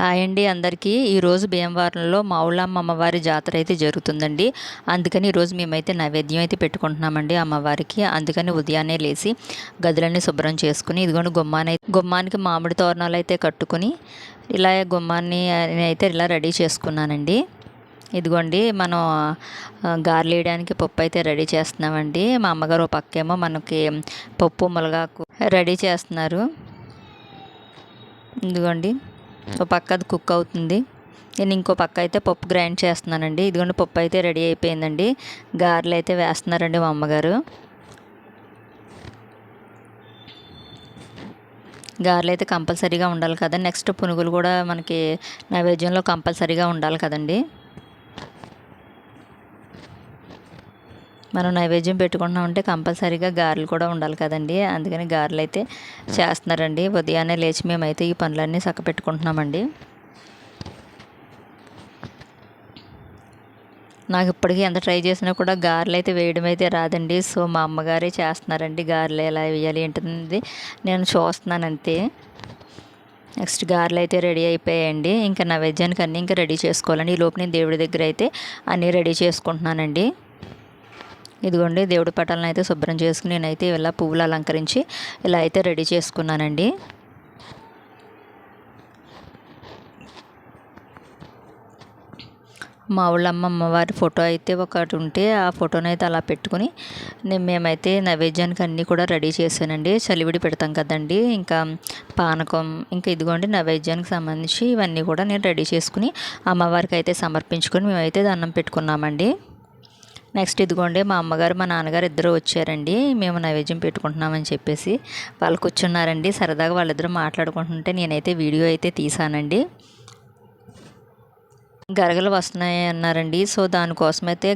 Hi అండి అందరికీ. ఈరోజు భీమవరంలో మావుళ్ళమ్మ అమ్మవారి జాతర అయితే జరుగుతుందండి. అందుకని ఈరోజు మేమైతే నైవేద్యం అయితే పెట్టుకుంటున్నామండి అమ్మవారికి. అందుకని ఉదయాన్నే లేచి గదులన్నీ శుభ్రం చేసుకుని ఇదిగోండి గుమ్మాన్ని గుమ్మానికి మామిడి తోరణాలు అయితే కట్టుకుని ఇలా గుమ్మాన్ని అయితే ఇలా రెడీ చేసుకున్నానండి. ఇదిగోండి మనం గారెలు వేయడానికి పప్పు అయితే రెడీ చేస్తున్నామండి. మా అమ్మగారు ఒక పక్కేమో మనకి పప్పు ములగాకు రెడీ చేస్తున్నారు. ఇదిగోండి. ఒక పక్క అది కుక్ అవుతుంది. నేను ఇంకో పక్క అయితే పప్పు గ్రైండ్ చేస్తున్నానండి. ఇదిగోండి పప్పు అయితే రెడీ అయిపోయిందండి. గారెలు అయితే వేస్తున్నారండి మా అమ్మగారు. గారెలు అయితే కంపల్సరీగా ఉండాలి కదా నెక్స్ట్ పునుగులు కూడా మనకి నైవేద్యంలో కంపల్సరీగా ఉండాలి కదండి. మనం నైవేద్యం పెట్టుకుంటున్నామంటే కంపల్సరీగా గారెలు కూడా ఉండాలి కదండి. అందుకని గారెలు అయితే చేస్తున్నారండి. ఉదయాన్నే లేచి మేమైతే ఈ పనులన్నీ చక్క పెట్టుకుంటున్నామండి నాకు ఇప్పటికీ ఎంత ట్రై చేసినా కూడా గారెలు అయితే వేయడం అయితే రాదండి. సో మా అమ్మగారే చేస్తున్నారండి గారెలు ఎలా వేయాలి ఏంటనేది నేను చూస్తున్నాను అంతే. నెక్స్ట్ గారెలు అయితే రెడీ అయిపోయాయండి. ఇంకా నైవేద్యానికి అన్నీ ఇంకా రెడీ చేసుకోవాలండి. ఈ లోపు నేను దేవుడి దగ్గర అయితే అన్నీ రెడీ చేసుకుంటున్నానండి. ఇదిగోండి దేవుడి పటాలను అయితే శుభ్రం చేసుకుని నేనైతే ఇలా పువ్వులు అలంకరించి ఇలా అయితే రెడీ చేసుకున్నానండి. మా ఊళ్ళమ్మ అమ్మవారి ఫోటో అయితే ఒకటి ఉంటే ఆ ఫోటోని అయితే అలా పెట్టుకుని నేను మేమైతే నైవేద్యానికి అన్నీ కూడా రెడీ చేశానండి. చలివిడి పెడతాం కదండి ఇంకా పానకం ఇంకా ఇదిగోండి నైవేద్యానికి సంబంధించి ఇవన్నీ కూడా నేను రెడీ చేసుకుని అమ్మవారికి అయితే సమర్పించుకొని మేమైతే దండం పెట్టుకున్నామండి. నెక్స్ట్ ఇదిగోండి మా అమ్మగారు మా నాన్నగారు ఇద్దరు వచ్చారండి. మేము నైవేద్యం పెట్టుకుంటున్నామని చెప్పేసి వాళ్ళు కూర్చున్నారండి. సరదాగా వాళ్ళిద్దరూ మాట్లాడుకుంటుంటే నేనైతే వీడియో అయితే తీసానండి గరగలు వస్తున్నాయి అన్నారండి. సో దానికోసం అయితే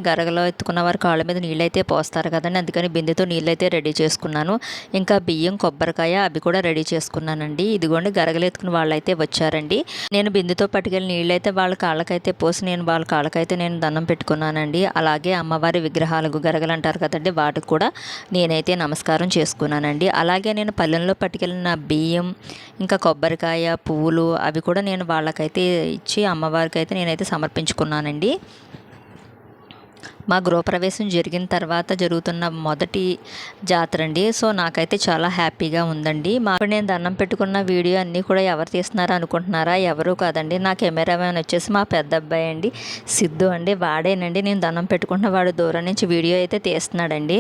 ఎత్తుకున్న వారి కాళ్ళ మీద నీళ్ళు అయితే పోస్తారు కదండి. అందుకని బిందెతో నీళ్ళైతే రెడీ చేసుకున్నాను. ఇంకా బియ్యం కొబ్బరికాయ అవి కూడా రెడీ చేసుకున్నానండి. ఇదిగోండి గరగలు ఎత్తుకున్న వాళ్ళైతే వచ్చారండి. నేను బిందెతో పట్టుకెళ్ళి నీళ్ళు అయితే వాళ్ళ కాళ్ళకైతే పోసి నేను వాళ్ళ కాళ్ళకైతే నేను దండం పెట్టుకున్నానండి. అలాగే అమ్మవారి విగ్రహాలకు గరగలు అంటారు కదండి వాటికి కూడా నేనైతే నమస్కారం చేసుకున్నానండి. అలాగే నేను పల్లెల్లో పట్టుకెళ్ళిన బియ్యం ఇంకా కొబ్బరికాయ పువ్వులు అవి కూడా నేను వాళ్ళకైతే ఇచ్చి అమ్మవారికి అయితే నేనైతే అయితే సమర్పించుకున్నానండి. మా గృహప్రవేశం జరిగిన తర్వాత జరుగుతున్న మొదటి జాతర అండి సో నాకైతే చాలా హ్యాపీగా ఉందండి. మా నేను దండం పెట్టుకున్న వీడియో అన్నీ కూడా ఎవరు తీస్తున్నారా అనుకుంటున్నారా? ఎవరు కాదండి. నా కెమెరామెన్ వచ్చేసి మా పెద్ద అబ్బాయి అండి. సిద్ధు అండి. వాడేనండి. నేను దండం పెట్టుకున్న వాడు దూరం నుంచి వీడియో అయితే తీస్తున్నాడండి.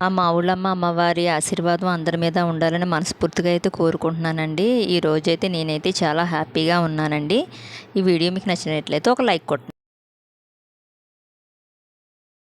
ఆ మా ఊళ్ళమ్మ అమ్మవారి ఆశీర్వాదం అందరి మీద ఉండాలని మనస్ఫూర్తిగా అయితే కోరుకుంటున్నానండి. ఈ రోజైతే నేనైతే చాలా హ్యాపీగా ఉన్నానండి. ఈ వీడియో మీకు నచ్చినట్లయితే ఒక లైక్ కొట్టండి